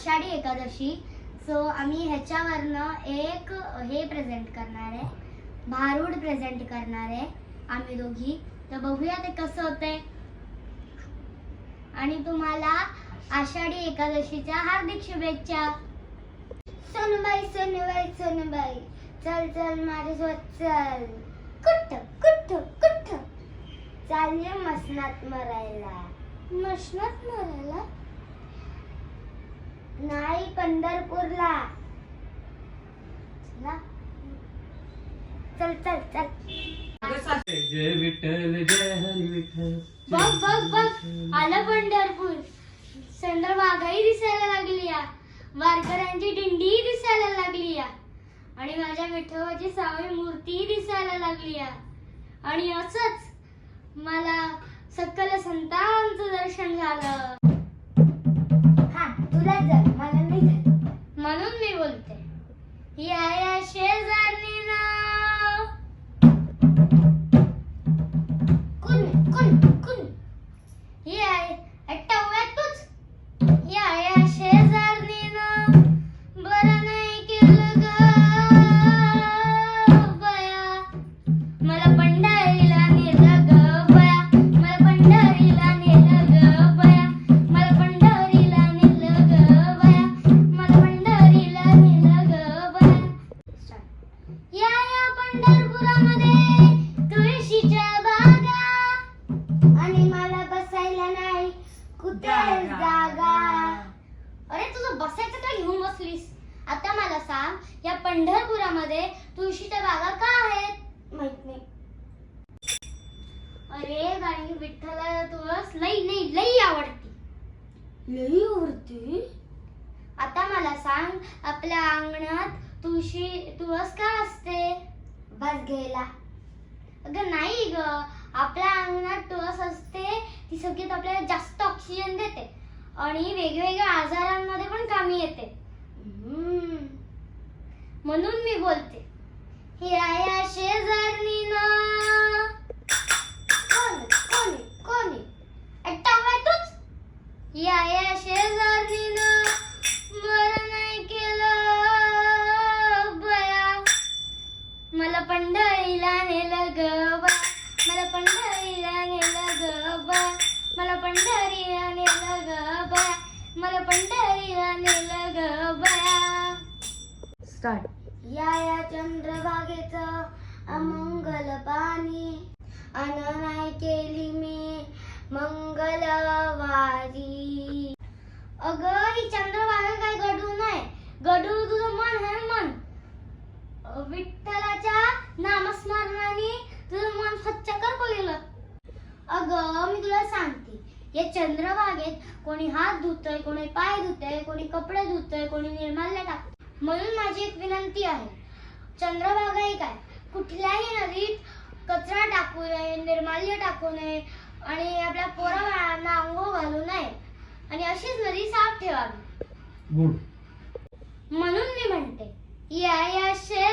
Ashadhi Ekadashi. So आम्ही ह्याच्यावरनं एक हे प्रेझेंट करणार आहे. भारूड प्रेझेंट करणार आहे आम्ही दोघी. तर बघूया ते कसं होतंय. आणि तुम्हाला आषाढी एकादशीच्या हार्दिक शुभेच्छा. सोनबाई सोनबाई सोनबाई. चल चल माझ्यासोबत चल. कुठ कुठ कुठ? चालले मसनात मरायला. मसनात मरायला? नाही पंढरपूरला. चला. चल चल चल. जय विठ्ठल जय हरी विठ्ठल बघ बघ बघ. आलं पंढरपूर. चंद्रभागाही दिसायला लागली या. वारकऱ्यांची दिंडीही दिसायला लागली या. आणि माझ्या विठोबाची सावळी मूर्तीही दिसायला लागली या. आणि असंच मला सकल संतांचं दर्शन झालं. हा तुला जर या या शेजारणीनं नाही कुठे जागा अरे तुझं बसायचं काय घेऊन बसलीस? आता मला सांग या पंढरपुरामध्ये तुळशीच्या बागा का आहेत? माहीत नाही. अरे कारण की विठ्ठलाला तुळस लई लई लई आवडते. लई आवडते? आता मला सांग आपल्या अंगणात तुळशी तुळस का असते? बस घ्यायला. अगं नाही ग आपल्या अंगणात तुळस असते ती सगळ्यात आपल्याला जास्त ऑक्सिजन देते. आणि वेगवेगळ्या आजारांमध्ये पण कामी येते. म्हणून मी बोलते हे आया शेजारणीनं कोणी कोणी कोण? टवळ्या तूच? या या ना. बरं नाही केलं बया. मला पंढरीला नेलं ग बया मला पंढरीला नेलं ग बया मला पंढरीला नेलं ग बया मला पंढरीला नेलं ग बया स्टार्ट या या चंद्रभागेचं अमंगल पाणी. अन नाही केली मी मंगलवारी. अगं ही चंद्रभागा काय गडू नाही. गडू तुझं मन आहे मन? अगं मी तुला सांगते. या चंद्रभागेत कोणी हात धुतय कोणी पाय धुतय कोणी कपडे धुतय कोणी निर्माल्य टाकतंय. म्हणून माझी एक विनंती आहे. चंद्रभागा एक आहे कुठल्याही नदीत कचरा टाकू नये निर्माल्य टाकू नये आणि आपल्या पोरा बाळांना घालू नये. आणि अशीच नदी साफ ठेवावी. म्हणून मी म्हणते या या शेजारणीनं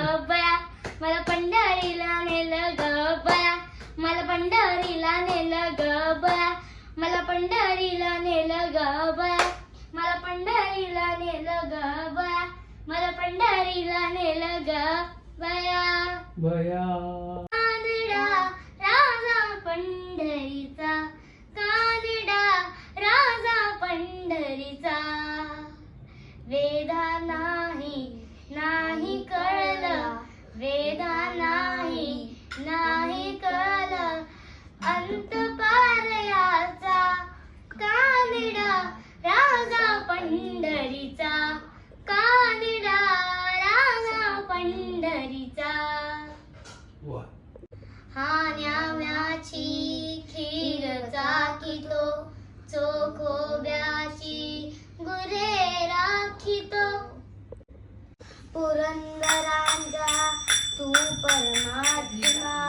ग बया मला पंढरीला नेलं ग बया मला पंढरीला नेलं ग बया मला पंढरीला नेलं ग बया मला पंढरीला नेलं ग बया मला पंढरीला नेलं ग बया बया. पंढरीचा. कानडा राजा पंढरीचा. हा न्याव्याची खीर चाकितो चोखोब्याची गुरे राखितो. पुरंदरांचा तू परमात्मा.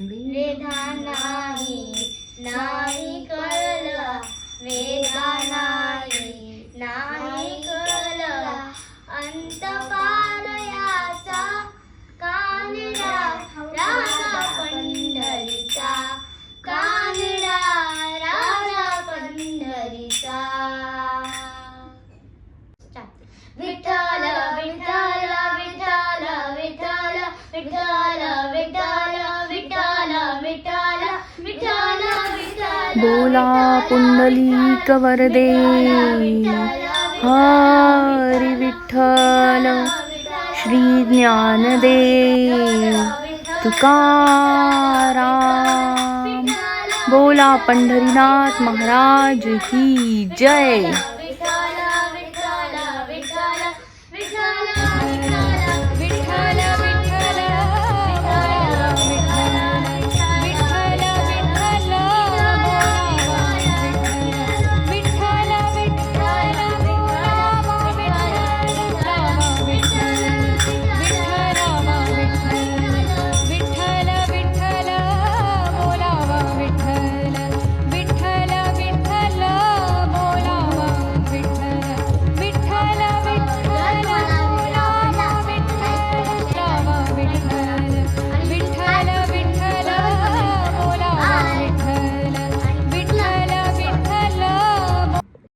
वेधा नाही नाही कळलं. वेधा बोला पुंडलिक वरदे हरी विठ्ठल श्री ज्ञानदेव तुकाराम। बोला पंढरीनाथ महाराज की जय।